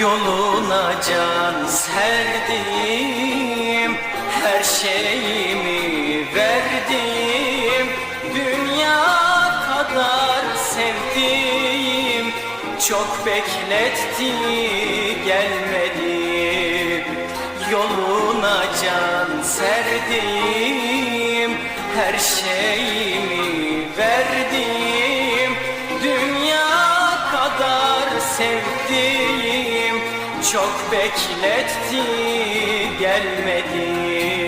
Yoluna can serdim. Her şeyimi verdim. Dünya kadar sevdim Çok bekletti gelmedi. Yoluna can serdim. Her şeyimi verdim. Dünya kadar sevdim Çok bekletti gelmedi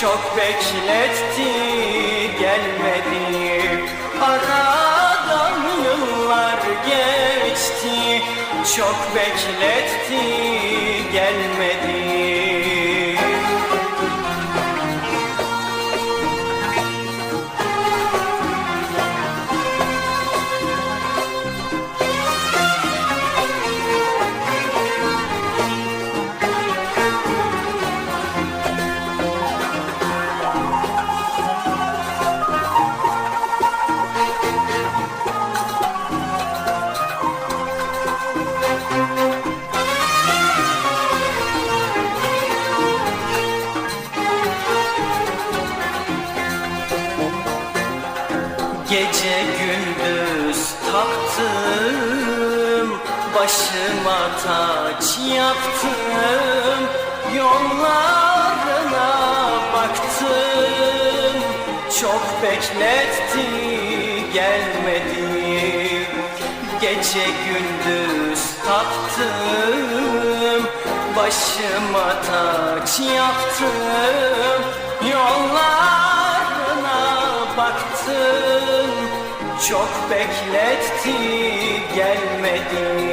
Çok bekletti gelmedi. Aradan yıllar geçti Çok bekletti gelmedi Gece gündüz taktım Başıma taç yaptım Yollarına baktım. Çok bekletti gelmedi. Gece gündüz taktım Başıma taç yaptım Yollarına baktım Çok bekletti gelmedi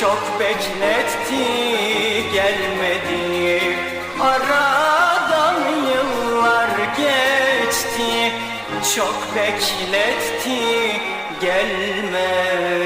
Çok bekletti gelmedi. Aradan yıllar geçti Çok bekletti gelmedi